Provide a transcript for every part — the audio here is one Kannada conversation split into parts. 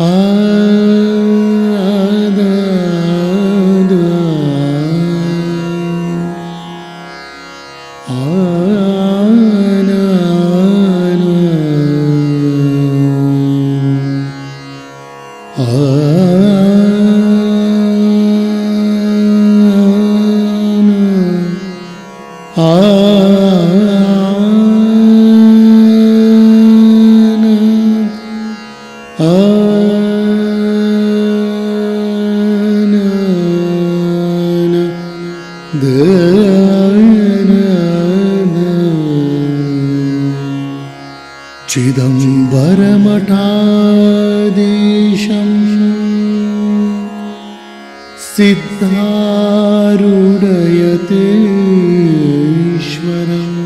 Ah. ईश्वरम्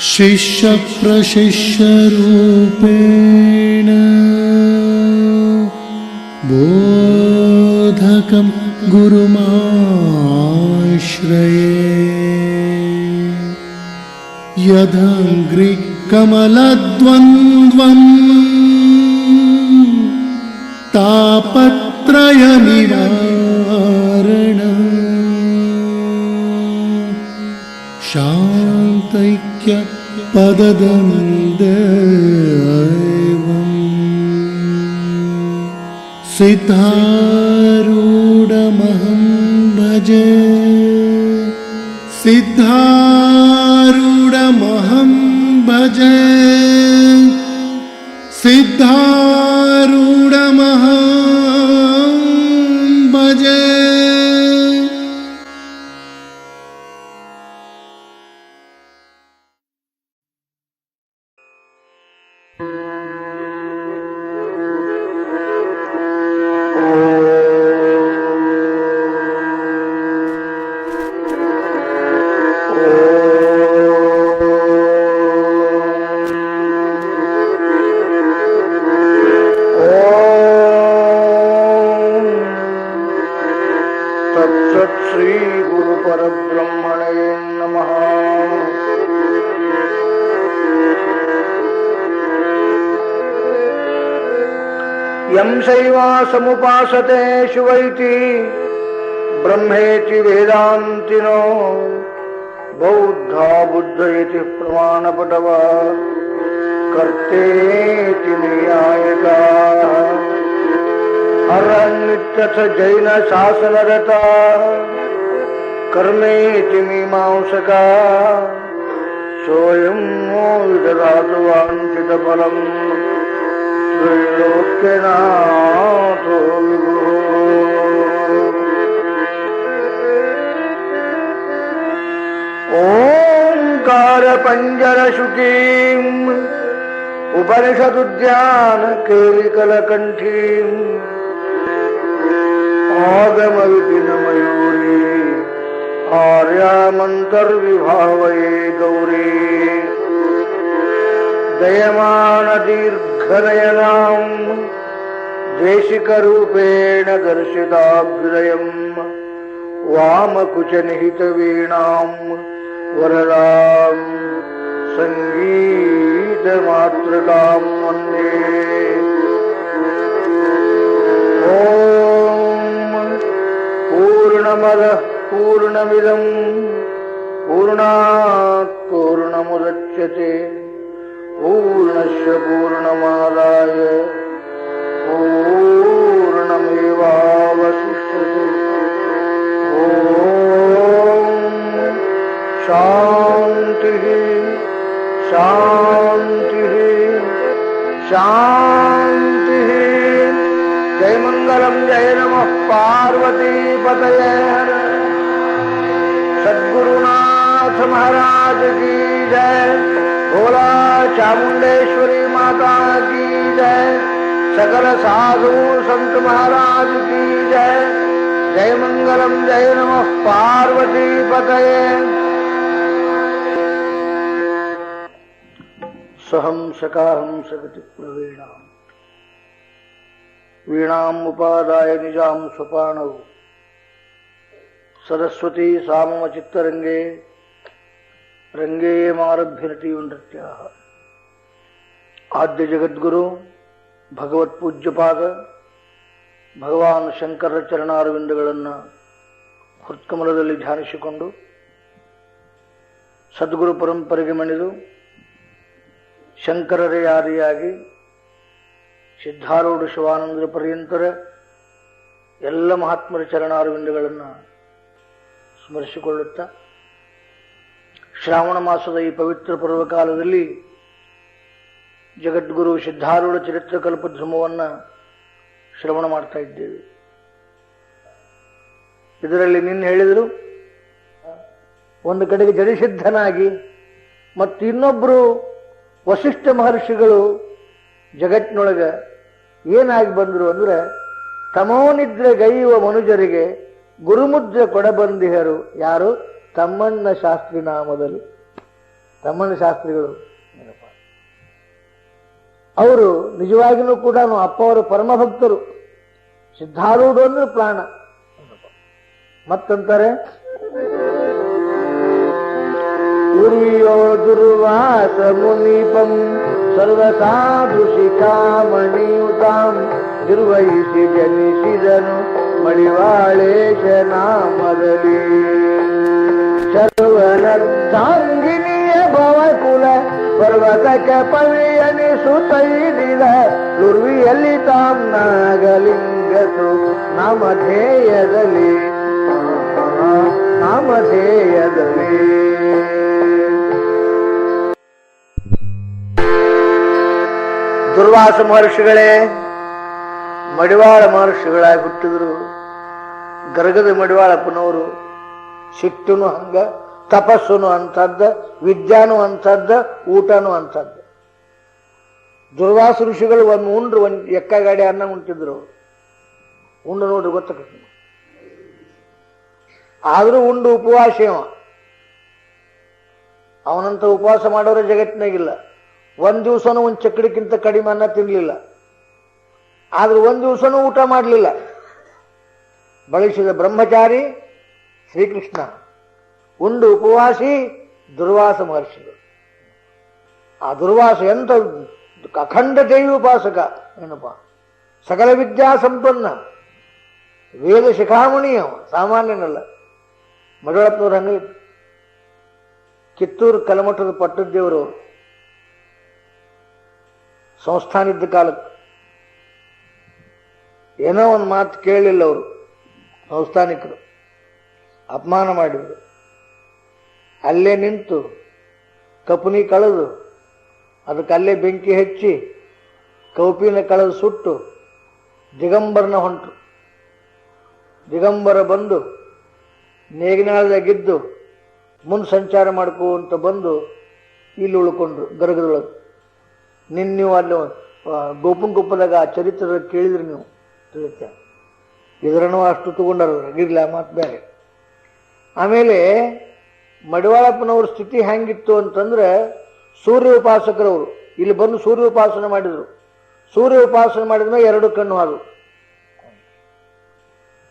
शिष्यप्रशिष्यरूपेण बोधकं गुरुमाश्रये। यदङ्घ्रिकमलद्वन्द्वम् तापत्रयमिरण വാക്യ പദനിന്ദം സിദ്ധാരൂഢമഹം ഭജ. സിദ്ധാരൂഢമഹം ഭജ. സിദ്ധാ यं शैवासमुपासते शिवैति। ब्रह्मेति वेदान्तिनो बौद्धा बुद्ध इति प्रमाणपटव। कर्तेति न्यायकाः अरण्यथ जैन शासनरता। कर्मेति मीमांसका। सोऽयं नो विददातु वाञ्छितफलम् त्रैलोक्यनाथो विभुः ओङ्कारपञ्जरशुकीम् उपनिषदुद्यान केलिकलकण्ठीम् आगमविपिनमयूरी आर्यामन्तर्विभावये गौरी दयमानदीर्घनयनाम् देशिकरूपेण दर्शिताभ्युदयम् वामकुचनिहितवीणाम् वरदाम् सङ्गीतमातृकाम् वन्दे ॐ पूर्णमदः पूर्णमिदम् पूर्णात् पूर्णमुदच्यते पूर्णस्य पूर्णमादाय पूर्णमेवावशिष्यते ॐ शान्तिः शान्तिः शान्तिः। जय मङ्गलम् जय नमः, पार्वतीपतये सद्गुरुनाथ महाराज की जय। भोला चामुंडेश्वरी माता की जय सकल साधु संत महाराज की जय जय मंगलम जय नमः पार्वती पतये सहम सकाहम सगति प्रवीणाम वीणाम उपादाय निजाम स्वपाणौ सरस्वती सामम चित्तरंगे ರಂಗೇ ಮಾರಭ್ಯ ನಟಿಯು ನೃತ್ಯ. ಆದ್ಯ ಜಗದ್ಗುರು, ಭಗವತ್ ಪೂಜ್ಯಪಾದ, ಭಗವಾನ್ ಶಂಕರ ಚರಣಾರವಿಂದಗಳನ್ನು ಹೃತ್ಕಮಲದಲ್ಲಿ ಧ್ಯಾನಿಸಿಕೊಂಡು ಸದ್ಗುರು ಪರಂಪರೆಗೆ ಮಣಿದು ಶಂಕರರೇ ಯಾರಿಯಾಗಿ ಸಿದ್ಧಾರೂಢ ಶಿವಾನಂದರ ಪರ್ಯಂತರ ಎಲ್ಲ ಮಹಾತ್ಮರ ಚರಣಾರವಿಂದಗಳನ್ನು ಸ್ಮರಿಸಿಕೊಳ್ಳುತ್ತಾ ಶ್ರಾವಣ ಮಾಸದ ಈ ಪವಿತ್ರ ಪರ್ವಕಾಲದಲ್ಲಿ ಜಗದ್ಗುರು ಸಿದ್ಧಾರೂಢ ಚರಿತ್ರ ಕಲ್ಪಧ್ರಮವನ್ನು ಶ್ರವಣ ಮಾಡ್ತಾ ಇದ್ದೇವೆ. ಇದರಲ್ಲಿ ನಿನ್ನ ಹೇಳಿದರು, ಒಂದು ಕಡೆಗೆ ಜಡಿಸಿದ್ಧನಾಗಿ ಮತ್ತು ಇನ್ನೊಬ್ಬರು ವಸಿಷ್ಠ ಮಹರ್ಷಿಗಳು ಜಗತ್ತಿನೊಳಗೆ ಏನಾಗಿ ಬಂದರು ಅಂದ್ರೆ, ತಮೋನಿದ್ರೆ ಗೈಯುವ ಮನುಜರಿಗೆ ಗುರುಮುದ್ರೆ ಕೊಡಬಂದಿಹರು ಯಾರು? ತಮ್ಮಣ್ಣ ಶಾಸ್ತ್ರಿ ನಾಮದಲ್ಲಿ, ತಮ್ಮಣ್ಣ ಶಾಸ್ತ್ರಿಗಳು. ಏನಪ್ಪ ಅವರು ನಿಜವಾಗಿಯೂ ಕೂಡ ಅಪ್ಪ ಅವರು ಪರಮ ಭಕ್ತರು ಸಿದ್ಧಾರೂಢ ಅಂದ್ರೆ ಪ್ರಾಣ. ಮತ್ತಂತಾರೆ? ಉರಿಯೋ ದುರ್ವಾಸ ಮುನಿಪಂ ಸರ್ವಸಾಧು ಶಿಖಾಮಣಿಯುತಾಂ ನಿರ್ವಹಿಸಿ ಜನಿಸಿದನು ಮಣಿವಾಳೇಶ ನಾಮದಲ್ಲಿ. ಸರ್ವನರ್ಧಾಂಗಿನಿಯ ಭವಕುಲ, ಪರ್ವತಕ್ಕೆ ಪವಿಯನಿಸುತ್ತೈದಿದ ದುರ್ವಿಯಲ್ಲಿ ತಾಮ್ ನಾಗಲಿಂಗಸು ನಾಮಧೇಯದಲ್ಲಿ. ನಾಮಧೇಯದಲ್ಲಿ. ದುರ್ವಾಸ ಮಹರ್ಷಿಗಳೇ, ಮಡಿವಾಳ ಮಹರ್ಷಿಗಳಾಗಿ ಹುಟ್ಟಿದ್ರು. ಗರ್ಗದ ಮಡಿವಾಳಪ್ಪನವರು ಸಿಟ್ಟುನು ಹಂಗ, ತಪಸ್ಸುನು ಅಂಥದ್ದ ವಿದ್ಯಾನು ಅಂಥದ್ದ ಊಟನು ಅಂಥದ್ದು ದುರ್ವಾಸ ಋಷಿಗಳು ಒಂದು ಉಂಡ್ರು, ಒಂದು ಎಕ್ಕ ಗಾಡಿ ಅನ್ನ ಉಂಟಿದ್ರು ಉಂಡು ನೋಡ್ರಿ, ಗೊತ್ತಾಗ್ತದೆ. ಆದ್ರೂ ಉಂಡು ಉಪವಾಸ ಅವ. ಅವನಂತ ಉಪವಾಸ ಮಾಡೋರ ಜಗತ್ತಿನಾಗಿಲ್ಲ. ಒಂದ್ ದಿವಸನೂ ಒಂದು ಚಕ್ಕಡಿಕ್ಕಿಂತ ಕಡಿಮೆ ಅನ್ನ ತಿನ್ಲಿಲ್ಲ. ಆದ್ರೆ ಒಂದ್ ದಿವಸನೂ ಊಟ ಮಾಡಲಿಲ್ಲ. ಬಳಸಿದ ಬ್ರಹ್ಮಚಾರಿ ಶ್ರೀಕೃಷ್ಣ ಉಂಡು ಉಪವಾಸಿ ದುರ್ವಾಸ ಮಹರ್ಷಿಗಳು ಆ ದುರ್ವಾಸ ಎಂತ ಅಖಂಡ ದೇವಿ ಉಪಾಸಕ ಏನಪ್ಪ ಸಕಲ ವಿದ್ಯಾ ಸಂಪನ್ನ ವೇದ ಶಿಖಾಮಣಿ ಅವ ಸಾಮಾನ್ಯನಲ್ಲ ಮಡಳಪ್ಪನವ್ರ ಹಂಗ ಕಿತ್ತೂರು ಕಲಮಠದ ಪಟ್ಟದೇವರು ಸಂಸ್ಥಾನ ಇದ್ದ ಕಾಲಕ್ಕೆ ಏನೋ ಒಂದು ಮಾತು ಕೇಳಲಿಲ್ಲ ಅವರು ಸಂಸ್ಥಾನಿಕರು ಅಪಮಾನ ಮಾಡಿದ್ರು. ಅಲ್ಲೇ ನಿಂತು ಕಪುನಿ ಕಳೆದು ಅದಕ್ಕೆ ಅಲ್ಲೇ ಬೆಂಕಿ ಹೆಚ್ಚಿ ಕೌಪಿನ ಕಳೆದು ಸುಟ್ಟು ದಿಗಂಬರನ ಹೊಂಟು ದಿಗಂಬರ ಬಂದು ನೇಗಿನಾಳದಾಗಿದ್ದು ಮುನ್ ಸಂಚಾರ ಮಾಡ್ಕೊಂತ ಬಂದು ಇಲ್ಲಿ ಉಳ್ಕೊಂಡ್ರು ಗರಗದೊಳಗೆ. ನಿನ್ನ ನೀವು ಅಲ್ಲಿ ಆ, ಗೋಪನ್ ಗುಪ್ಪದಾಗ ಆ ಚರಿತ್ರೆ ಕೇಳಿದ್ರಿ ನೀವು ತಿಳಿತ ಇದರನ್ನು ಅಷ್ಟು ತಗೊಂಡಾರ ಇರ್ಲಿ ಆ ಮಾತು ಬೇರೆ. ಆಮೇಲೆ ಮಡಿವಾಳಪ್ಪನವ್ರ ಸ್ಥಿತಿ ಹೆಂಗಿತ್ತು ಅಂತಂದ್ರೆ ಸೂರ್ಯ ಉಪಾಸಕರವರು. ಇಲ್ಲಿ ಬಂದು ಸೂರ್ಯ ಉಪಾಸನೆ ಮಾಡಿದ್ರು. ಸೂರ್ಯ ಉಪಾಸನೆ ಮಾಡಿದ್ಮೇಲೆ ಎರಡು ಕಣ್ಣು ಹಾದು.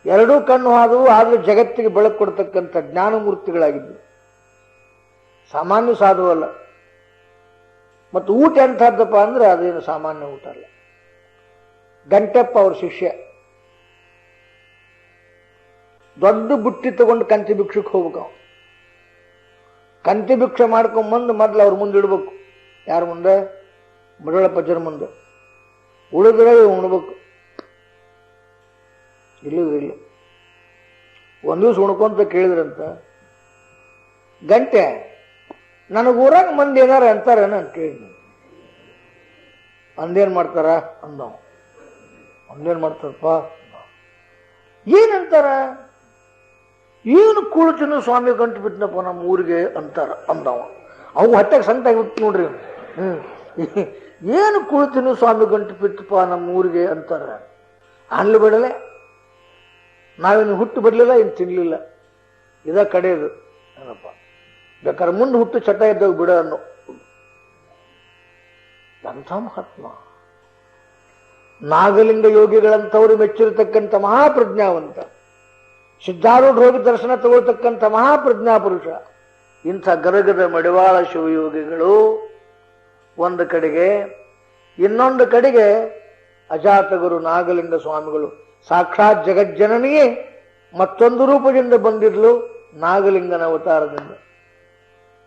ಎರಡೂ ಕಣ್ಣು ಹಾದವು ಆದ್ರೆ ಜಗತ್ತಿಗೆ ಬೆಳಕು ಕೊಡ್ತಕ್ಕಂಥ ಜ್ಞಾನಮೂರ್ತಿಗಳಾಗಿದ್ದು ಸಾಮಾನ್ಯ ಸಾಧುವಲ್ಲ. ಮತ್ತು ಊಟ ಎಂಥದ್ದಪ್ಪ ಅಂದ್ರೆ ಅದೇನು ಸಾಮಾನ್ಯ ಊಟ ಅಲ್ಲ. ಗಂಟೆಪ್ಪ ಅವ್ರ ಶಿಷ್ಯ. ದೊಡ್ಡ ಬುಟ್ಟಿ ತಗೊಂಡು ಕಂತಿ ಭಿಕ್ಷಕ್ಕೆ ಹೋಗ್ಬೇಕು ಅವ್ನು. ಕಂತಿ ಭಿಕ್ಷೆ ಮಾಡ್ಕೊಂಬಂದು ಮೊದಲು ಅವ್ರ ಮುಂದೆ ಇಡ್ಬೇಕು. ಯಾರ ಮುಂದೆ? ಮಡಳಪ್ಪ ಜನ ಮುಂದೆ. ಉಳಿದ್ರೆ ಉಣ್ಬೇಕು. ಇಲ್ಲದ್ರಿಲ್ಲ ಇಲ್ಲ. ಒಂದು ದಿವಸ ಉಣ್ಕೊಂತ ಕೇಳಿದ್ರಂತ, ಗಂಟೆ, ನನಗೆ ಊರಾಗ ಮಂದಿ ಏನಾರ ಅಂತಾರೇನ? ಅಂತ ಕೇಳಿದ್ನು ಅಂದೇನ್ ಮಾಡ್ತಾರ? ಅಂದವ್. ಅಂದೇನ್ ಮಾಡ್ತಾರಪ್ಪ? ಏನಂತಾರ? ಏನು ಕುಳಿತಿನ ಸ್ವಾಮಿ ಗಂಟು ಬಿಟ್ಟನಪ್ಪ ನಮ್ಮ ಊರಿಗೆ ಅಂತಾರ, ಅಂದವ. ಅವು ಹೊಟ್ಟೆಗೆ ಸಂತಾಗಿ ಬಿಟ್ಟು ನೋಡ್ರಿ. ಹ್ಮ್. ಏನು ಕೂಳ್ತಿನ ಸ್ವಾಮಿ ಗಂಟು ಬಿತ್ತಪ್ಪ ನಮ್ಮ ಊರಿಗೆ ಅಂತಾರ. ಅನ್ಲು ಬಿಡಲೆ. ನಾವೇನು ಹುಟ್ಟು ಬಿಡಲಿಲ್ಲ ಏನು ತಿನ್ಲಿಲ್ಲ. ಇದ ಕಡೆಯದು ಏನಪ್ಪ? ಬೇಕಾದ್ರೆ ಮುಂದೆ ಹುಟ್ಟು ಚಟ ಇದ್ದಾಗ ಬಿಡ ಅನ್ನೋ. ಎಂಥ ಮಹಾತ್ಮ. ನಾಗಲಿಂಗ ಯೋಗಿಗಳಂಥವ್ರು ಮೆಚ್ಚಿರತಕ್ಕಂಥ ಮಹಾಪ್ರಜ್ಞಾವಂತ. ಸಿದ್ಧಾರೂಢ ಹೋಗಿ ದರ್ಶನ ತಗೊಳ್ತಕ್ಕಂಥ ಮಹಾಪ್ರಜ್ಞಾಪುರುಷ ಇಂಥ ಗರಗದ ಮಡಿವಾಳ ಶಿವಯೋಗಿಗಳು ಒಂದು ಕಡೆಗೆ, ಇನ್ನೊಂದು ಕಡೆಗೆ ಅಜಾತಗುರು ನಾಗಲಿಂಗ ಸ್ವಾಮಿಗಳು. ಸಾಕ್ಷಾತ್ ಜಗಜ್ಜನನಿಯೇ ಮತ್ತೊಂದು ರೂಪದಿಂದ ಬಂದಿದ್ಲು ನಾಗಲಿಂಗನ ಅವತಾರದಿಂದ.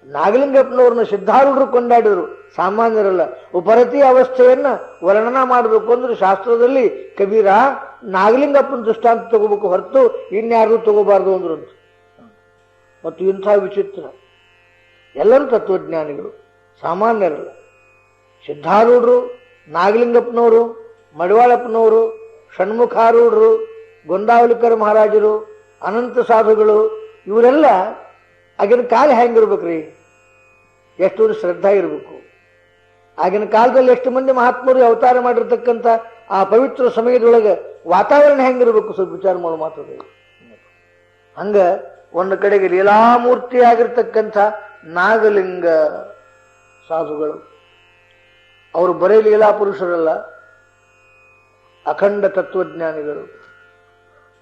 ನಾಗಲಿಂಗಪ್ಪನವ್ರನ್ನ ಸಿದ್ಧಾರೂಢರು ಕೊಂಡಾಡಿದ್ರು. ಸಾಮಾನ್ಯರಲ್ಲ. ಉಪರತಿ ಅವಸ್ಥೆಯನ್ನ ವರ್ಣನ ಮಾಡಬೇಕು ಅಂದ್ರೆ ಶಾಸ್ತ್ರದಲ್ಲಿ ಕಬೀರ ನಾಗಲಿಂಗಪ್ಪನ ದೃಷ್ಟಾಂತ ತಗೋಬೇಕು ಹೊರತು ಇನ್ಯಾರು ತಗೋಬಾರ್ದು ಅಂತ ಮತ್ತು ಇಂಥ ವಿಚಿತ್ರ. ಎಲ್ಲರೂ ತತ್ವಜ್ಞಾನಿಗಳು, ಸಾಮಾನ್ಯರಲ್ಲ. ಸಿದ್ಧಾರೂಢರು, ನಾಗಲಿಂಗಪ್ಪನವರು, ಮಡಿವಾಳಪ್ಪನವರು, ಷಣ್ಮುಖಾರೂಢರು, ಗೊಂದಾವಲಿಕರ ಮಹಾರಾಜರು, ಅನಂತ ಸಾಧುಗಳು, ಇವರೆಲ್ಲ ಆಗಿನ ಕಾಲ ಹೆಂಗಿರ್ಬೇಕ್ರಿ? ಎಷ್ಟು ಶ್ರದ್ಧಾ ಇರಬೇಕು. ಆಗಿನ ಕಾಲದಲ್ಲಿ ಎಷ್ಟು ಮಂದಿ ಮಹಾತ್ಮರು ಅವತಾರ ಮಾಡಿರ್ತಕ್ಕಂಥ ಆ ಪವಿತ್ರ ಸಮಯದೊಳಗೆ ವಾತಾವರಣ ಹೆಂಗಿರ್ಬೇಕು ಸ್ವಲ್ಪ ವಿಚಾರ ಮಾಡೋ ಮಾತದೆ ಹಂಗ ಒಂದು ಕಡೆಗೆ ಲೀಲಾಮೂರ್ತಿ ಆಗಿರ್ತಕ್ಕಂಥ ನಾಗಲಿಂಗ ಸಾಧುಗಳು. ಅವರು ಬರೀ ಲೀಲಾ ಪುರುಷರಲ್ಲ, ಅಖಂಡ ತತ್ವಜ್ಞಾನಿಗಳು.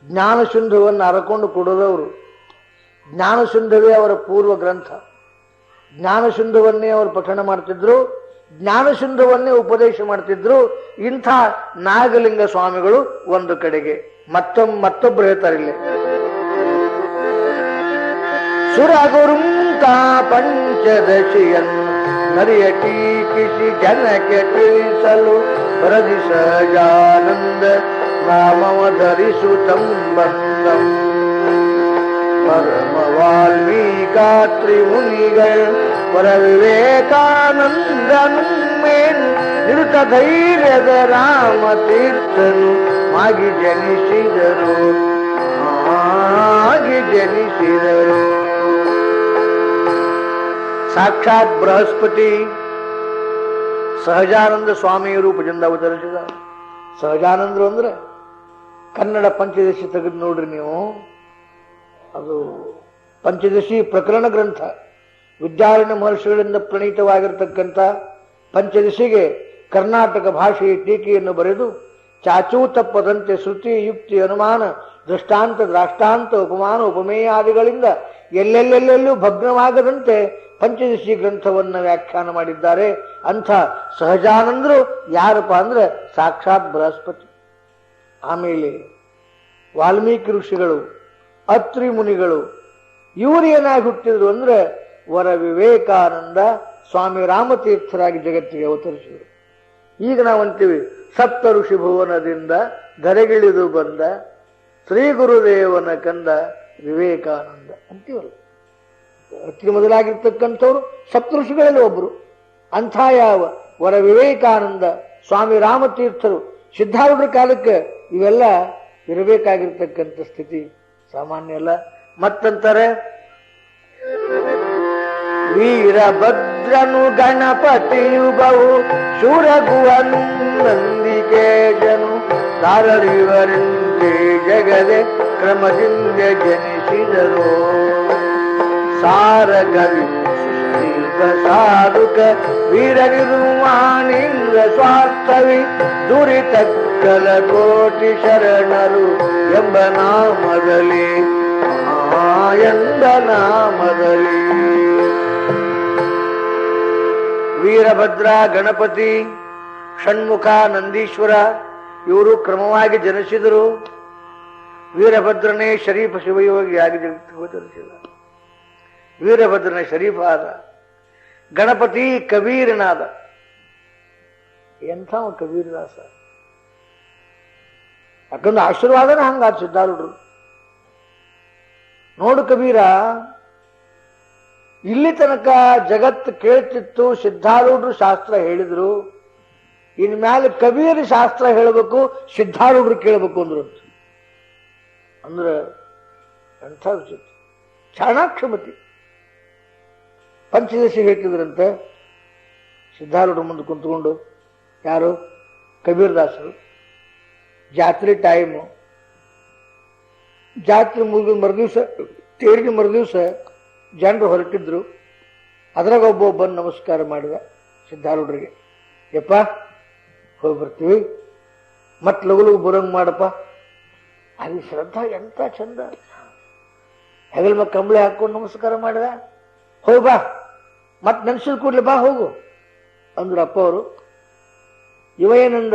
ಜ್ಞಾನ ಶುಂಧವನ್ನು ಅರಕೊಂಡು ಕೊಡೋದವರು. ಜ್ಞಾನ ಶುಂಧವೇ ಅವರ ಪೂರ್ವ ಗ್ರಂಥ. ಜ್ಞಾನ ಶುಂಧವನ್ನೇ ಅವರು ಪಠಣ ಮಾಡ್ತಿದ್ರು. ಜ್ಞಾನ ಸಿಂಧುವನ್ನೇ ಉಪದೇಶ ಮಾಡ್ತಿದ್ರು ಇಂಥ ನಾಗಲಿಂಗ ಸ್ವಾಮಿಗಳು ಒಂದು ಕಡೆಗೆ. ಮತ್ತೊಮ್, ಮತ್ತೊಬ್ರು ಹೇಳ್ತಾರೆ ಇಲ್ಲಿ. ಸುರಗುರುಂತ ಪಂಚದಶಿಯನ್ ನರಿಯ ಟೀಕಿಸಿ ಜನಕ್ಕೆ ತಿಳಿಸಲು ಬರದಿ ಸಹಜಾನಂದ ನಾಮವ ಧರಿಸು ತಂಬಂದಂ ಪರಮ ವಾಲ್ಮೀಕಾತ್ರಿ ಮುನಿಗಳು ವಿವೇಕಾನಂದನು ಮೇನ್ ನಿರುತ ಧೈರ್ಯದ ರಾಮ ತೀರ್ಥನು ಮಾಗಿ ಜನಿಸಿದರು. ಆಗಿ ಜನಿಸಿದರು. ಸಾಕ್ಷಾತ್ ಬೃಹಸ್ಪತಿ ಸಹಜಾನಂದ ಸ್ವಾಮಿಯ ರೂಪದಿಂದ ಅವತರಿಸಿದ ಸಹಜಾನಂದರು ಅಂದ್ರೆ ಕನ್ನಡ ಪಂಚದಶಿ ತೆಗೆದು ನೋಡ್ರಿ ನೀವು. ಅದು ಪಂಚದಶಿ ಪ್ರಕರಣ ಗ್ರಂಥ. ವಿದ್ಯಾರಣ್ಯ ಮಹರ್ಷಿಗಳಿಂದ ಪ್ರಣೀತವಾಗಿರ್ತಕ್ಕಂಥ ಪಂಚದಶಿಗೆ ಕರ್ನಾಟಕ ಭಾಷೆಯ ಟೀಕೆಯನ್ನು ಬರೆದು ಚಾಚೂ ತಪ್ಪದಂತೆ ಶ್ರುತಿ, ಯುಕ್ತಿ, ಅನುಮಾನ, ದೃಷ್ಟಾಂತ, ದ್ರಾಷ್ಟಾಂತ, ಉಪಮಾನ ಉಪಮೇಯಾದಿಗಳಿಂದ ಎಲ್ಲೆಲ್ಲೆಲ್ಲೆಲ್ಲೂ ಭಗ್ನವಾಗದಂತೆ ಪಂಚದಶಿ ಗ್ರಂಥವನ್ನು ವ್ಯಾಖ್ಯಾನ ಮಾಡಿದ್ದಾರೆ. ಅಂಥ ಸಹಜಾನಂದರು ಯಾರಪ್ಪ ಅಂದ್ರೆ ಸಾಕ್ಷಾತ್ ಬೃಹಸ್ಪತಿ. ಆಮೇಲೆ ವಾಲ್ಮೀಕಿ ಋಷಿಗಳು, ಅತ್ರಿ ಮುನಿಗಳು ಇವರು ಏನಾಗಿ ಹುಟ್ಟಿದ್ರು ಅಂದ್ರೆ ವರ ವಿವೇಕಾನಂದ ಸ್ವಾಮಿ ರಾಮತೀರ್ಥರಾಗಿ ಜಗತ್ತಿಗೆ ಅವತರಿಸಿದರು. ಈಗ ನಾವು ಅಂತೀವಿ ಸಪ್ತ ಋಷಿ ಭುವನದಿಂದ ಧರೆಗಿಳಿದು ಬಂದ ಶ್ರೀ ಗುರುದೇವನ ಕಂದ ವಿವೇಕಾನಂದ ಅಂತೀವಲ್ಲ. ಅತಿ ಮೊದಲಾಗಿರ್ತಕ್ಕಂಥವ್ರು ಸಪ್ತ ಋಷಿಗಳಲ್ಲಿ ಒಬ್ಬರು ಅಂಥ ಯಾವ ವರ ವಿವೇಕಾನಂದ ಸ್ವಾಮಿ ರಾಮತೀರ್ಥರು ಸಿದ್ಧಾರೂಢರ ಕಾಲಕ್ಕೆ ಇವೆಲ್ಲ ಇರಬೇಕಾಗಿರ್ತಕ್ಕಂಥ ಸ್ಥಿತಿ ಸಾಮಾನ್ಯ ಅಲ್ಲ. ಮತ್ತಂತಾರೆ ವೀರಭದ್ರನು ಗಣಪತಿಯು ಬಹು ಶೂರಗುವನು, ನಂದಿಕೇಶನು ಸಾರರಿವರಿಂದೆ ಜಗದೆ ಕ್ರಮದಿಂದ ಜನಿಸಿದರು ಸಾರಗವಿ ಸಾಧುಕ ವೀರನಿರುವಾಣಿಂದ ಸ್ವಾರ್ಥವಿ, ದುರಿತಕ್ಕಲ ಕೋಟಿ ಶರಣರು ಎಂಬ ನಾಮದಲ್ಲಿ ಎಂಬ ನಾಮದಲ್ಲಿ. ವೀರಭದ್ರ ಗಣಪತಿ, ಷಣ್ಮುಖ ನಂದೀಶ್ವರ, ಇವರು ಕ್ರಮವಾಗಿ ಜನಿಸಿದರು. ವೀರಭದ್ರನೇ ಶರೀಫ ಶಿವಯೋಗಿಯಾಗಿ ಗೋಚರಿಸಿದ ವೀರಭದ್ರನೇ ಶರೀಫ ಆದ. ಗಣಪತಿ ಕಬೀರನಾದ. ಎಂಥ ಕಬೀರದಾಸ. ಯಾಕಂದ್ರೆ ಆಶೀರ್ವಾದನ ಹಂಗಾದ ಸಿದ್ಧಾರೂಢರು. ನೋಡು ಕಬೀರ ಇಲ್ಲಿ ತನಕ ಜಗತ್ತು ಕೇಳ್ತಿತ್ತು, ಸಿದ್ಧಾರೂಢರು ಶಾಸ್ತ್ರ ಹೇಳಿದ್ರು. ಇನ್ಮ್ಯಾಲೆ ಕಬೀರ್ ಶಾಸ್ತ್ರ ಹೇಳಬೇಕು, ಸಿದ್ಧಾರೂಢರು ಕೇಳಬೇಕು ಅಂದ್ರು ಅಂತ. ಅಂದ್ರೆ ಎಂಥ ವಿಚಿತ್ರ. ಚಾಣಾಕ್ಷಮತಿ ಪಂಚದಶಿ ಹೇಳ್ತಿದ್ರಂತೆ. ಸಿದ್ಧಾರೂಢರು ಮುಂದೆ ಕುಂತ್ಕೊಂಡು, ಯಾರು? ಕಬೀರ್ ದಾಸರು ಜಾತ್ರೆ ಟೈಮು ಜಾತ್ರೆ ಮುಗಿದ ಮರುದಿವ್ಸ ತೇರಿನ ಮರುದಿವ್ಸ ಜನರು ಹೊರಟಿದ್ರು. ಅದ್ರಾಗ ಒಬ್ಬ ನಮಸ್ಕಾರ ಮಾಡಿದ ಸಿದ್ಧಾರೂಢರಿಗೆ. ಯಪ್ಪ, ಹೋಗಿ ಬರ್ತೀವಿ. ಮತ್ ಲಗು ಲಗು ಬರೋಂಗ್ ಮಾಡಪ್ಪ. ಅಲ್ಲಿ ಶ್ರದ್ಧಾ ಎಂತ ಚಂದ. ಹೆಗಲ್ ಮ ಕಂಬಳಿ ಹಾಕೊಂಡು ನಮಸ್ಕಾರ ಮಾಡಿದ. ಹೋಗಿ ಬಾ. ಮತ್ ನೆನ್ಸಿದ್ ಕೂಡ್ಲಿ ಬಾ ಹೋಗು. ಅಂದ್ರು ಅಪ್ಪ ಅವರು. ಇವ ಏನಂದ?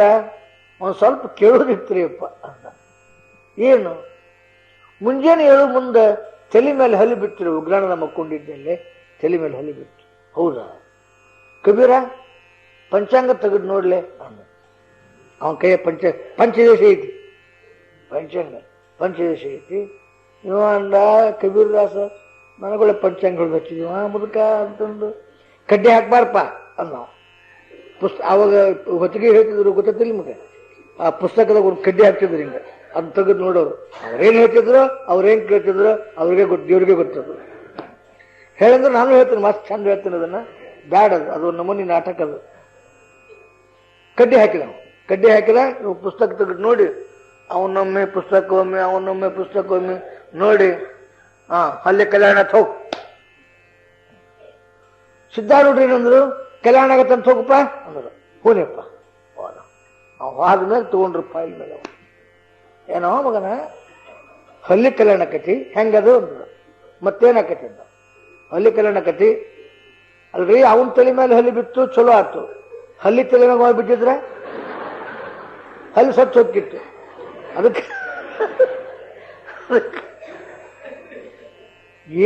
ಒಂದು ಸ್ವಲ್ಪ ಕೇಳೋದಿತ್ರಿಯಪ್ಪ ಅಂದ. ಏನು? ಮುಂಜಾನೆ ಹೇಳು ಮುಂದೆ ತಲೆ ಮೇಲೆ ಹಲಿ ಬಿಟ್ಟರು ಉಗ್ರಾಣದ ಮಕ್ಕೊಂಡಿದ್ದಲ್ಲಿ ತಲೆ ಮೇಲೆ ಹಲ್ಲು ಬಿಟ್ಟು ಹೌದಾ? ಕಬೀರ, ಪಂಚಾಂಗ ತೆಗೆದು ನೋಡ್ಲೆ. ಅವನು ಅವನ ಕೈಯ ಪಂಚ, ಪಂಚದೇಶ ಐತಿ. ಪಂಚಾಂಗ, ಪಂಚದೇಶ ಐತಿ. ಇವ ಅಂದ ಕಬೀರ್ ದಾಸ ನನಗೊಳ್ಳೆ ಪಂಚಾಂಗಗಳು ಆ ಮುದುಕ ಅಂತಂದು, ಕಡ್ಡಿ ಹಾಕ್ಬಾರಪ್ಪ ಅಂದ. ಪುಸ್ತ, ಅವಾಗ ಹೊತ್ತಿಗೆ ಹೇಳ್ತಿದ್ರು ಗೊತ್ತಿಲ್ಲ ನಿಮಗೆ? ಆ ಪುಸ್ತಕದಾಗ ಒಂದು ಕಡ್ಡಿ ಹಾಕ್ತಿದ್ರು ಹಿಂಗೆ. ತೆಗೆದು ನೋಡೋರು. ಅವ್ರೇನ್ ಹೇಳ್ತಿದ್ರು, ಅವ್ರೇನ್ ಕೇಳ್ತಿದ್ರು, ಅವ್ರಿಗೆ ಗೊತ್ತು ದೇವ್ರಿಗೆ ಗೊತ್ತದು. ಹೇಳಂದ್ರೆ ನಾನು ಹೇಳ್ತೀನಿ, ಮಸ್ತ್ ಚಂದ ಹೇಳ್ತೀನಿ ಅದನ್ನ. ಬ್ಯಾಡ ಅದು ಅದು ನಮೂನಿ ನಾಟಕ ಅದು. ಕಡ್ಡಿ ಹಾಕಿದ. ಕಡ್ಡಿ ಹಾಕಿದ ಪುಸ್ತಕ ತೆಗೆದು ನೋಡಿ, ಅವನೊಮ್ಮೆ ಪುಸ್ತಕ ಒಮ್ಮೆ ಅವನೊಮ್ಮೆ ಪುಸ್ತಕ ಒಮ್ಮೆ ನೋಡಿ ಹಾ ಅಲ್ಲಿ ಕಲ್ಯಾಣ ಹೋಗ್. ಸಿದ್ಧಾರೂಢ್ರಿ ಏನಂದ್ರು, ಕಲ್ಯಾಣ ಆಗತ್ತಂತ ಹೋಗಪ್ಪ ಅಂದ್ರು. ಹೋಲಿಯಪ್ಪ ಹೋದ ಮೇಲೆ ತಗೊಂಡ್ರಪ್ಪ ತಗೊಂಡ್ರು ಫೈಲ್. ಏನೋ ಮಗನ? ಹಲ್ಲಿ ಕಲ್ಯಾಣ ಕಟ್ಟಿ, ಹೆಂಗದು ಅಂದ್ರು ಮತ್ತೇನಾಕತಿ ಅಂದ ಹಲ್ಲಿ ಕಲ್ಯಾಣ ಕತಿ ಅಲ್ರಿ, ಅವನ ತಲೆ ಮೇಲೆ ಹಲ್ಲಿ ಬಿತ್ತು, ಚಲೋ ಆಯ್ತು ಹಲ್ಲಿ ತಲೆ ಮೇಲೆ ಹೋಗಿ ಬಿಟ್ಟಿದ್ರೆ ಹಲ್ಲಿ ಸತ್ತು ಹೋಗ್ತಿತ್ತು. ಅದಕ್ಕೆ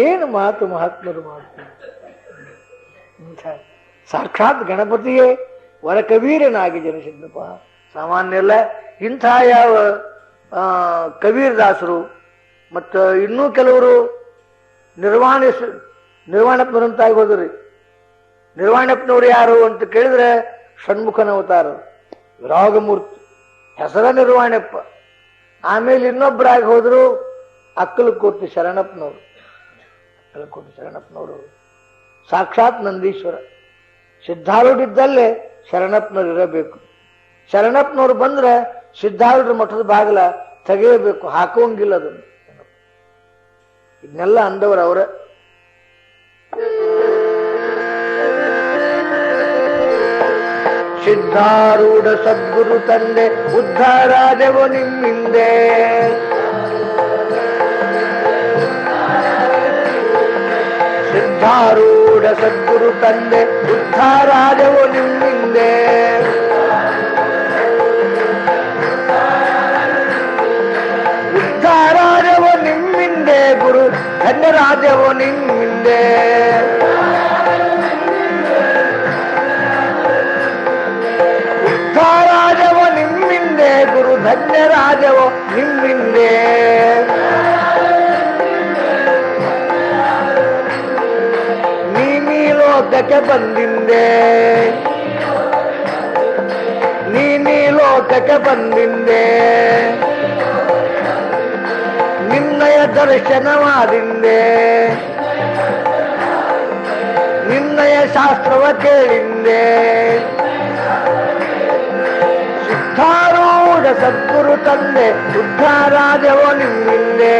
ಏನು ಮಾತು ಮಹಾತ್ಮರು ಮಾಡ್ತಾರೆ? ಸಾಕ್ಷಾತ್ ಗಣಪತಿಯೇ ವರಕವೀರನಾಗಿ ಜನಿಸಿದ್ನಪ್ಪ. ಸಾಮಾನ್ಯ ಇಂಥ ಯಾವ ಕಬೀರದಾಸರು ಮತ್ತು ಇನ್ನೂ ಕೆಲವರು ನಿರ್ವಾಣ ನಿರ್ವಾಣಪ್ಪನಂತಾಗಿ ಹೋದ್ರಿ ನಿರ್ವಾಣಪ್ಪನವ್ರು ಯಾರು ಅಂತ ಕೇಳಿದ್ರೆ ಷಣ್ಮುಖನ ಅವತಾರ. ರಾಗಮೂರ್ತಿ ಹೆಸರ ನಿರ್ವಾಣಪ್ಪ. ಆಮೇಲೆ ಇನ್ನೊಬ್ಬರಾಗಿ ಹೋದ್ರು ಅಕ್ಕಲಕೋಟಿ ಶರಣಪ್ಪನವರು. ಅಕ್ಕಲಕೋಟಿ ಶರಣಪ್ಪನವರು ಸಾಕ್ಷಾತ್ ನಂದೀಶ್ವರ. ಸಿದ್ಧಾರೂಢಿದ್ದಲ್ಲೇ ಶರಣಪ್ಪನವ್ರು ಇರಬೇಕು. ಶರಣಪ್ಪನವ್ರು ಬಂದ್ರೆ ಸಿದ್ಧಾರೂಢ ಮಠದ ಬಾಗಿಲ ತೆಗೆಯಬೇಕು ಹಾಕೋಂಗಿಲ್ಲ ಅದನ್ನು. ಇದನ್ನೆಲ್ಲ ಅಂದವರು ಅವರ. ಸಿದ್ಧಾರೂಢ ಸದ್ಗುರು ತಂದೆ ಉದ್ಧಾರಾದೆವು ನಿಮ್ಮಿಂದೆ. ಸಿದ್ಧಾರೂಢ ಸದ್ಗುರು ತಂದೆ ಉದ್ಧಾರಾದೆವು ನಿಮ್ಮಿಂದೆ. ಗುರು ಧನ್ಯರಾಜವು ನಿಮ್ಮಿಂದೆ ಉದ್ಧಾರಾಜವು ನಿಮ್ಮಿಂದೆ ಗುರು ಧನ್ಯರಾಜವು ನಿಮ್ಮಿಂದೆ ನೀ ಲೋಕಕ್ಕೆ ದರ್ಶನವಾದಿಂದೆ ನಿನ್ನಯ ಶಾಸ್ತ್ರವ ಕೇಳಿಂದೆ. ಸಿದ್ಧಾರೂಢ ಸದ್ಗುರು ತಂದೆ ಉದ್ಧಾರಾಜವೋ ನಿಮ್ಮಿಂದೆ.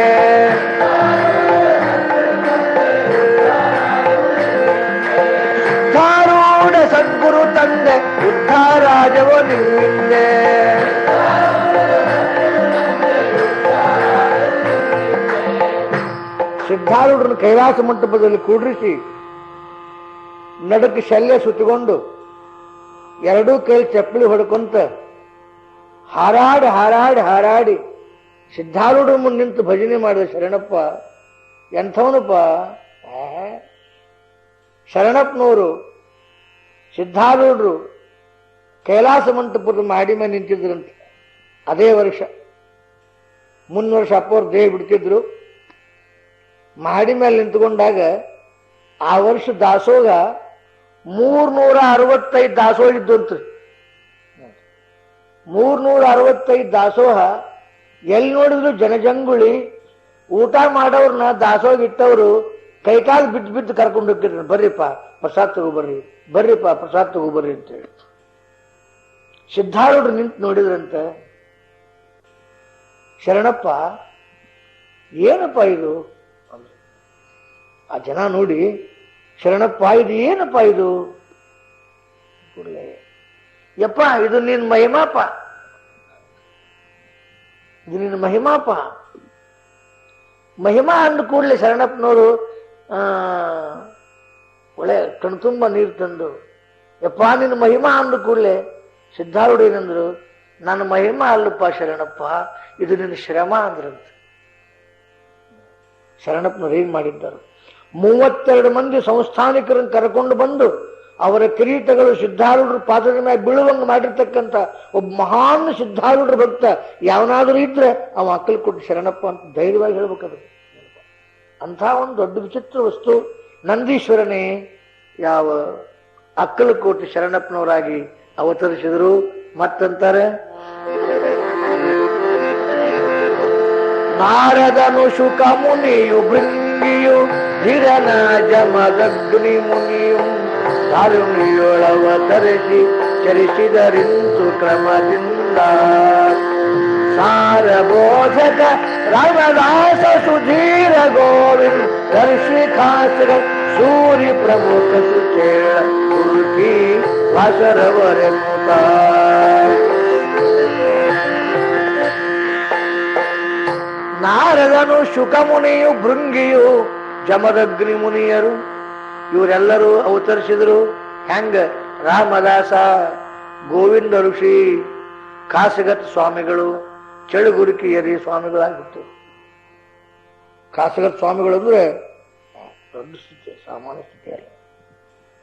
ಸಿದ್ಧಾರೂಢ ಸದ್ಗುರು ತಂದೆ ಉದ್ಧಾರಾಜವೋ ನಿಮ್ಮಿಂದೆ. ಸಿದ್ಧಾರೂಢರನ್ನು ಕೈಲಾಸ ಮಂಟಪದಲ್ಲಿ ಕೂಡ್ರಿಸಿ ನಡಕ್ಕೆ ಶಲ್ಯ ಸುತ್ತಿಕೊಂಡು ಎರಡೂ ಕೈ ಚಪ್ಪಲಿ ಹೊಡ್ಕೊಂತ ಹಾರಾಡಿ ಹಾರಾಡಿ ಹಾರಾಡಿ ಸಿದ್ಧಾರೂಢ ಮುಂದೆ ನಿಂತು ಭಜನೆ ಮಾಡಿದ ಶರಣಪ್ಪ, ಎಂಥವನಪ್ಪ? ಶರಣಪ್ಪನವರು ಸಿದ್ಧಾರೂಢರು ಕೈಲಾಸ ಮಂಟಪದ ಮಾಡಿ ಮೇಲೆ ನಿಂತಿದ್ರಂತೆ. ಅದೇ ವರ್ಷ. ಮುನ್ನ ವರ್ಷ ಅಪ್ಪವ್ರು ದೇಹ ಬಿಡ್ತಿದ್ರು. ಮಾಡಿ ಮೇಲೆ ನಿಂತ್ಕೊಂಡಾಗ ಆ ವರ್ಷ ದಾಸೋಹ ಮೂರ್ನೂರ ಅರವತ್ತೈದು ದಾಸೋಹ ಇದ್ದು ಅಂತ. ಮೂರ್ನೂರ ಅರವತ್ತೈದು ದಾಸೋಹ ಎಲ್ಲಿ ನೋಡಿದ್ರು ಜನಜಂಗುಳಿ ಊಟ ಮಾಡೋರ್ನ ದಾಸೋಹ ಇಟ್ಟವರು ಕೈಕಾಲು ಬಿದ್ದು ಬಿದ್ದು ಕರ್ಕೊಂಡು ಹೋಗ್ತಿದ್ರು. ಬರ್ರಿಪ್ಪ, ಪ್ರಸಾದ್ ತಗೋ ಬರ್ರಿ, ಬರ್ರಿಪ್ಪ, ಪ್ರಸಾದ್ ತಗೋ ಬರ್ರಿ ಅಂತೇಳಿ ಸಿದ್ಧಾರೂಢರು ನಿಂತು ನೋಡಿದ್ರಂತೆ. ಶರಣಪ್ಪ, ಏನಪ್ಪ ಇದು. ಆ ಜನ ನೋಡಿ, ಶರಣಪ್ಪ, ಇದು ಏನಪ್ಪ ಇದು? ಕೂಡಲೇ, ಯಪ್ಪ, ಇದು ನಿನ್ ಮಹಿಮಾಪ. ಇದು ನಿನ್ನ ಮಹಿಮಾಪ. ಮಹಿಮಾ ಅಂದ ಕೂಡಲೇ ಶರಣಪ್ಪನವರು ಒಳ್ಳೆ ಕಣ್ತುಂಬ ನೀರು ತಂದು, ಯಪ್ಪ ನಿನ್ನ ಮಹಿಮಾ ಅಂದ ಕೂಡಲೇ ಸಿದ್ಧಾರೂಢ ಏನಂದ್ರು ನನ್ನ ಮಹಿಮಾ ಅಲ್ಲಪ್ಪ ಶರಣಪ್ಪ, ಇದು ನಿನ್ನ ಶ್ರಮ ಅಂದ್ರಂತ. ಶರಣಪ್ಪನವ್ರು ಏನ್ ಮಾಡಿದ್ದರು? ಮೂವತ್ತೆರಡು ಮಂದಿ ಸಂಸ್ಥಾನಿಕರನ್ನು ಕರ್ಕೊಂಡು ಬಂದು ಅವರ ಕಿರೀಟಗಳು ಸಿದ್ಧಾರೂಢರ ಪಾತ್ರದ ಮೇಲೆ ಬೀಳುವಂಗ ಮಾಡಿರ್ತಕ್ಕಂಥ ಒಬ್ಬ ಮಹಾನ್ ಸಿದ್ಧಾರೂಢರ ಭಕ್ತ ಯಾವನಾದರೂ ಇದ್ರೆ ಅವ ಅಕ್ಕಲ್ ಕೊಟ್ಟು ಶರಣಪ್ಪ ಅಂತ ಧೈರ್ಯವಾಗಿ ಹೇಳ್ಬೇಕದು. ಅಂಥ ಒಂದು ದೊಡ್ಡ ವಿಚಿತ್ರ ವಸ್ತು. ನಂದೀಶ್ವರನೇ ಯಾವ ಅಕ್ಕಲಕೋಟೆ ಶರಣಪ್ಪನವರಾಗಿ ಅವತರಿಸಿದರು. ಮತ್ತಂತಾರೆ? ನಾರದನು ಶುಕ ಮುನಿಯು ಭೃಂಗಿಯು ಧಿರನ ಜಮದಗ್ನಿ ಮುನಿಯು ದಾರುಣಿಯೊಳವತರಿಸಿ ಚರಿಸಿದರಿಂತು ಕ್ರಮದಿಂದ. ಸಾರಬೋಧಕ ರಾಮದಾಸ ಸುಧೀರ ಗೋವಿಂದ ದರ್ಶಿ ಖಾಸರ ಸೂರಿ ಪ್ರಮುಖ ಸುಚೇಳ ವಾಸರವರೆನ್ನುತ್ತ ನಾರದನು ಶುಕಮುನಿಯು ಭೃಂಗಿಯು ಜಮದಗ್ನಿ ಮುನಿಯರು, ಇವರೆಲ್ಲರೂ ಅವತರಿಸಿದರು. ಹೆಂಗ? ರಾಮದಾಸ, ಗೋವಿಂದ ಋಷಿ, ಕಾಸಗತ್ ಸ್ವಾಮಿಗಳು, ಚಳುಗುರುಕಿಯರಿ ಸ್ವಾಮಿಗಳಾಗಿತ್ತು. ಕಾಸಗತ್ ಸ್ವಾಮಿಗಳು ಅಂದ್ರೆ ದೊಡ್ಡ ಸ್ಥಿತಿ, ಸಾಮಾನ್ಯ ಸ್ಥಿತಿ ಅಲ್ಲ.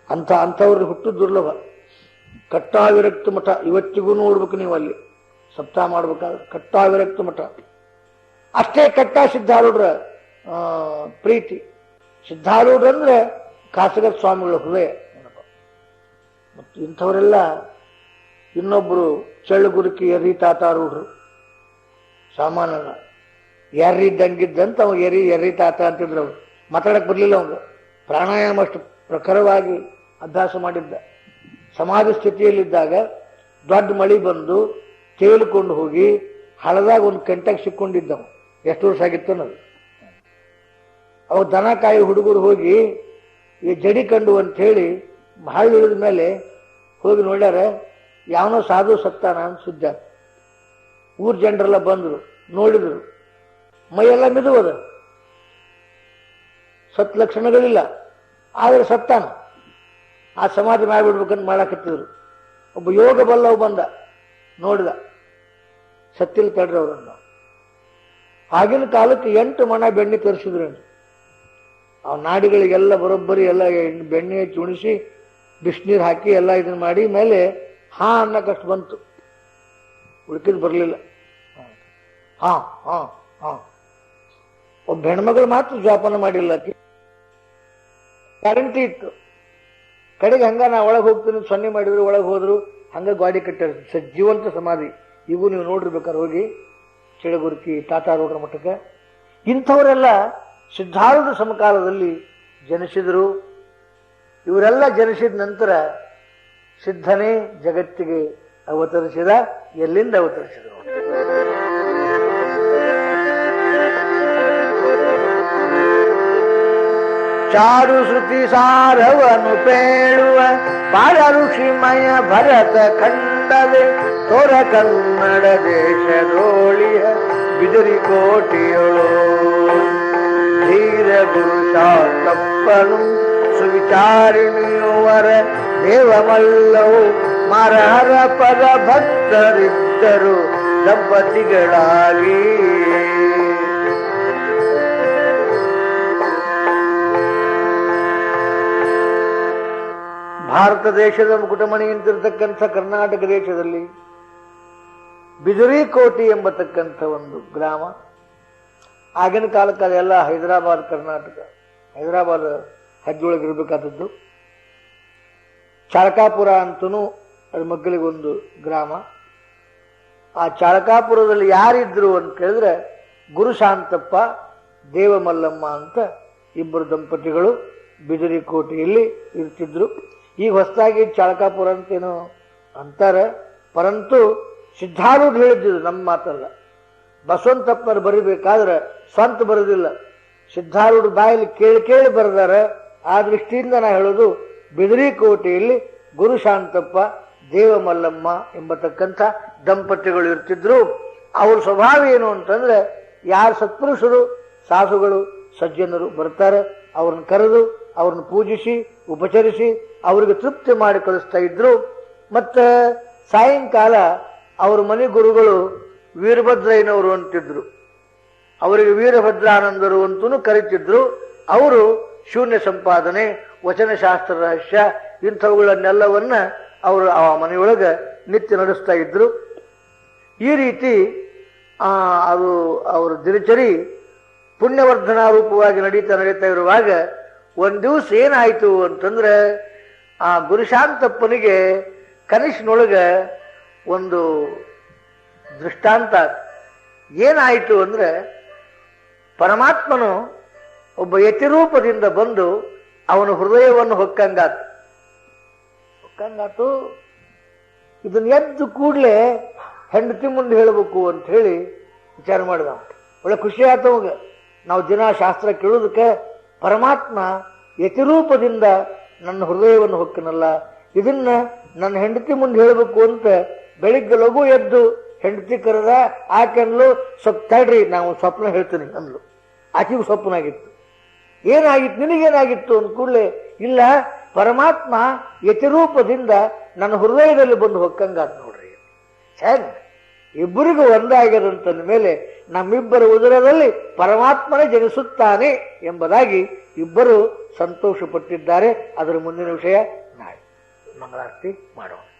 ಅಂತ ಅಂಥವ್ರಿಗೆ ಹುಟ್ಟು ದುರ್ಲಭ. ಕಟ್ಟಾವಿರಕ್ತ ಮಠ, ಇವತ್ತಿಗೂ ನೋಡ್ಬೇಕು ನೀವು ಅಲ್ಲಿ. ಸಪ್ತಾಹ ಮಾಡ್ಬೇಕಾದ್ರೆ ಕಟ್ಟಾವಿರಕ್ತ ಮಠ. ಅಷ್ಟೇ ಕಟ್ಟ ಸಿದ್ಧಾರೂಢರ ಪ್ರೀತಿ. ಸಿದ್ಧಾರೂಢ ಅಂದ್ರೆ ಖಾಸಗತ್ ಸ್ವಾಮಿಗಳ ಹೃದಯ. ಮತ್ತು ಇಂಥವರೆಲ್ಲ ಇನ್ನೊಬ್ರು ಚಳ್ಳುಗುರುಕಿ ಎರಿ ತಾತಾರೂಢರು. ಸಾಮಾನ್ಯ ಎರ್ರಿ ದಂಗಿದ್ದಂತ ಅವ ಎರಿ ಎರಿ ತಾತ ಅಂತಿದ್ರು ಅವ್ರು. ಮಾತಾಡಕ್ ಬರಲಿಲ್ಲ ಅವನು ಪ್ರಾಣಾಯಾಮ ಅಷ್ಟು ಪ್ರಖರವಾಗಿ ಅಭ್ಯಾಸ ಮಾಡಿದ್ದ. ಸಮಾಧಿ ಸ್ಥಿತಿಯಲ್ಲಿದ್ದಾಗ ದೊಡ್ಡ ಮಳಿ ಬಂದು ತೇಲಿಕೊಂಡು ಹೋಗಿ ಹಳದಾಗ ಒಂದು ಕಂಟಕ್ಕೆ ಸಿಕ್ಕೊಂಡಿದ್ದವು. ಎಷ್ಟು ವರ್ಷ ಆಗಿತ್ತು ಅನ್ನೋದು. ಅವಾಗ ದನ ಕಾಯಿ ಹುಡುಗರು ಹೋಗಿ ಈ ಜಡಿ ಕಂಡು ಅಂತ ಹೇಳಿ ಇಳಿದ ಮೇಲೆ ಹೋಗಿ ನೋಡ್ಯಾರ, ಯಾವನೋ ಸಾಧು ಸತ್ತಾನ ಅಂತ ಸುದ್ದ. ಊರ್ ಜನರೆಲ್ಲ ಬಂದರು, ನೋಡಿದ್ರು. ಮೈಯೆಲ್ಲ ಮಿದುವದ ಸತ್ ಲಕ್ಷಣಗಳಿಲ್ಲ. ಆದ್ರೆ ಸತ್ತಾನ. ಆ ಸಮಾಧಿ ಮಾಡಿಬಿಡ್ಬೇಕಂತ ಮಾಡಾಕತ್ತಿದ್ರು. ಒಬ್ಬ ಯೋಗ ಬಲ್ಲವ ಬಂದ, ನೋಡಿದ. ಸತ್ತಿಲ್ ತಡ್ರಿ ಅವ್ರನ್ನ. ಆಗಿನ ಕಾಲಕ್ಕೆ ಎಂಟು ಮಣ ಬೆಣ್ಣೆ ತರಿಸಿದ್ರು ಆ ನಾಡಿಗಳಿಗೆಲ್ಲ ಬರೋಬ್ಬರಿ ಎಲ್ಲ ಬೆಣ್ಣೆ ಚುಣಿಸಿ ಬಿಸಿನೀರು ಹಾಕಿ ಎಲ್ಲ ಇದನ್ನ ಮಾಡಿ ಮೇಲೆ ಹಾ ಕಷ್ಟ ಬಂತು. ಉಳ್ಕಿದ್ ಬರಲಿಲ್ಲ. ಹಾ ಹಾ ಹಾ. ಒಬ್ಬ ಹೆಣ್ಮಗಳು ಮಾತ್ರ ಜಾಪನ ಮಾಡಿಲ್ಲ. ಗ್ಯಾರಂಟಿ ಇತ್ತು. ಕಡೆಗೆ ಹಂಗ ನಾ ಒಳಗೆ ಹೋಗ್ತೀನಿ, ಸೊನ್ನೆ ಮಾಡಿದ್ರು, ಒಳಗೆ ಹೋದ್ರು, ಹಂಗ ಗಾಡಿ ಕಟ್ಟಾರ ಸಜ್ಜೀವಂತ ಜೀವಂತ ಸಮಾಧಿ. ಇವು ನೀವು ನೋಡಿರ್ಬೇಕಾದ್ರೆ ಹೋಗಿ ಚಿಳಗುರ್ಕಿ ರೋಡ್ರ ಮಟ್ಟಕ್ಕೆ ಇಂಥವರೆಲ್ಲ ಸಿದ್ಧಾರೂಢ ಸಮಕಾಲದಲ್ಲಿ ಜನಿಸಿದರು. ಇವರೆಲ್ಲ ಜನಿಸಿದ ನಂತರ ಸಿದ್ಧನೇ ಜಗತ್ತಿಗೆ ಅವತರಿಸಿದ. ಎಲ್ಲಿಂದ ಅವತರಿಸಿದರು? ಚಾರು ಶ್ರುತಿ ಸಾರವನು ಪೇಳುವ ಬಾಳ ಋಷಿಮಯ ಭರತ ಖಂಡವೇ ತೋರ ಕನ್ನಡ ದೇಶದೋಳಿಯ ಬಿದಿರಿ ಕೋಟೆಯೊಳು. ತಪ್ಪನು ಸುವಿಚಾರಿಣಿಯುವರ ದೇವಮಲ್ಲವು ಮರಹರ ಪದ ಭಕ್ತರಿದ್ದರು ದಂಪತಿಗಳಾಗಿ ಭಾರತ ದೇಶದ ಮುಕುಟಮಣಿ ಅಂತಿರ್ತಕ್ಕಂಥ ಕರ್ನಾಟಕ ದೇಶದಲ್ಲಿ ಬಿದುರಿಕೋಟಿ ಎಂಬತಕ್ಕಂಥ ಒಂದು ಗ್ರಾಮ ಆಗಿನ ಕಾಲಕ್ಕೆ ಅದೆಲ್ಲ ಹೈದರಾಬಾದ್, ಕರ್ನಾಟಕ, ಹೈದರಾಬಾದ್ ಹಜ್ಜೊಳಗೆ ಇರಬೇಕಾದದ್ದು. ಚಾಳಕಾಪುರ ಅಂತನೂ ಅದು ಮಗ್ಗಲಿಗೊಂದು ಗ್ರಾಮ. ಆ ಚಾಳಕಾಪುರದಲ್ಲಿ ಯಾರಿದ್ರು ಅಂತ ಕೇಳಿದ್ರೆ ಗುರುಶಾಂತಪ್ಪ ದೇವಮಲ್ಲಮ್ಮ ಅಂತ ಇಬ್ಬರು ದಂಪತಿಗಳು ಬಿದರಿಕೋಟೆಯಲ್ಲಿ ಇರ್ತಿದ್ರು. ಈಗ ಹೊಸದಾಗಿ ಚಾಳಕಾಪುರ ಅಂತೇನು ಅಂತಾರೆ. ಪರಂತು ಸಿದ್ಧಾರೂಢ ಹೇಳಿದ್ದು ನಮ್ಮ ಮಾತಲ್ಲ. ಬಸವಂತಪ್ಪನವ್ರು ಬರಿಬೇಕಾದ್ರೆ ಸ್ವಂತ ಬರೋದಿಲ್ಲ. ಸಿದ್ಧಾರೂಢ ಬಾಯಲ್ಲಿ ಕೇಳಿ ಕೇಳಿ ಬರೆದಾರೆ. ಆ ದೃಷ್ಟಿಯಿಂದ ನಾ ಹೇಳೋದು, ಬಿದಿರಿ ಕೋಟೆಯಲ್ಲಿ ಗುರುಶಾಂತಪ್ಪ ದೇವಮಲ್ಲಮ್ಮ ಎಂಬತಕ್ಕಂಥ ದಂಪತಿಗಳು ಇರ್ತಿದ್ರು. ಅವ್ರ ಸ್ವಭಾವ ಏನು ಅಂತಂದ್ರೆ, ಯಾರು ಸತ್ಪುರುಷರು, ಸಾಸುಗಳು, ಸಜ್ಜನರು ಬರ್ತಾರೆ. ಅವ್ರನ್ನ ಕರೆದು, ಅವ್ರನ್ನ ಪೂಜಿಸಿ, ಉಪಚರಿಸಿ, ಅವ್ರಿಗೆ ತೃಪ್ತಿ ಮಾಡಿ ಕಳಿಸ್ತಾ ಇದ್ರು. ಮತ್ತೆ ಸಾಯಂಕಾಲ ಅವ್ರ ಮನೆ ಗುರುಗಳು ವೀರಭದ್ರಯ್ಯನವರು ಅಂತಿದ್ರು. ಅವರಿಗೆ ವೀರಭದ್ರಾನಂದರು ಅಂತೂ ಕರೀತಿದ್ರು. ಅವರು ಶೂನ್ಯ ಸಂಪಾದನೆ ವಚನಶಾಸ್ತ್ರ ರಹಸ್ಯ, ಇಂಥವುಗಳನ್ನೆಲ್ಲವನ್ನ ಅವರು ಆ ಮನೆಯೊಳಗೆ ನಿತ್ಯ ನಡೆಸ್ತಾ ಇದ್ರು. ಈ ರೀತಿ ಅದು ಅವರ ದಿನಚರಿ ಪುಣ್ಯವರ್ಧನ ರೂಪವಾಗಿ ನಡೀತಾ ನಡೀತಾ ಇರುವಾಗ ಒಂದ್ ದಿವಸ ಏನಾಯ್ತು ಅಂತಂದ್ರೆ, ಆ ಗುರುಶಾಂತಪ್ಪನಿಗೆ ಕನಸಿನೊಳಗೆ ಒಂದು ದೃಷ್ಟಾಂತ ಏನಾಯಿತು ಅಂದ್ರೆ ಪರಮಾತ್ಮನು ಒಬ್ಬ ಯತಿರೂಪದಿಂದ ಬಂದು ಅವನ ಹೃದಯವನ್ನು ಹೊಕ್ಕಂಗಾತು. ಹೊಕ್ಕಂಗಾತು. ಇದನ್ನ ಎದ್ದು ಕೂಡಲೇ ಹೆಂಡತಿ ಮುಂದೆ ಹೇಳಬೇಕು ಅಂತ ಹೇಳಿ ವಿಚಾರ ಮಾಡಿದ. ಒಳ್ಳೆ ಖುಷಿ ಆಯ್ತು ಅವಾಗ ನಾವು ದಿನ ಶಾಸ್ತ್ರ ಕೇಳೋದಕ್ಕೆ ಪರಮಾತ್ಮ ಯತಿರೂಪದಿಂದ ನನ್ನ ಹೃದಯವನ್ನು ಹೊಕ್ಕನಲ್ಲ. ಇದನ್ನ ನನ್ನ ಹೆಂಡತಿ ಮುಂದೆ ಹೇಳಬೇಕು ಅಂತ ಬೆಳಿಗ್ಗೆ ಲಘು ಎದ್ದು ಹೆಂಡತಿ ಕರೆದ ಆಕೆನ್ಲು ಸ್ವಲ್ಪ ತಡ್ರಿ, ನಾವು ಸ್ವಪ್ನ ಹೇಳ್ತೀನಿ ಅಂದ್ಲು. ಆಕೆಗೂ ಸ್ವಪ್ನಾಗಿತ್ತು. ಏನಾಗಿತ್ತು? ನಿನಗೇನಾಗಿತ್ತು? ಅಂದ ಇಲ್ಲ, ಪರಮಾತ್ಮ ಯತಿರೂಪದಿಂದ ನನ್ನ ಹೃದಯದಲ್ಲಿ ಬಂದು ಹೊಕ್ಕಂಗಾತ್ ನೋಡ್ರಿ. ಚೆನ್ನ ಇಬ್ಬರಿಗೂ ಒಂದಾಗದಂತಂದ ಮೇಲೆ ನಮ್ಮಿಬ್ಬರ ಉದರದಲ್ಲಿ ಪರಮಾತ್ಮನೇ ಜನಿಸುತ್ತಾನೆ ಎಂಬುದಾಗಿ ಇಬ್ಬರು ಸಂತೋಷಪಟ್ಟಿದ್ದಾರೆ. ಅದರ ಮುಂದಿನ ವಿಷಯ ನಾಳೆ. ಮಂಗಳಾರತಿ ಮಾಡೋಣ.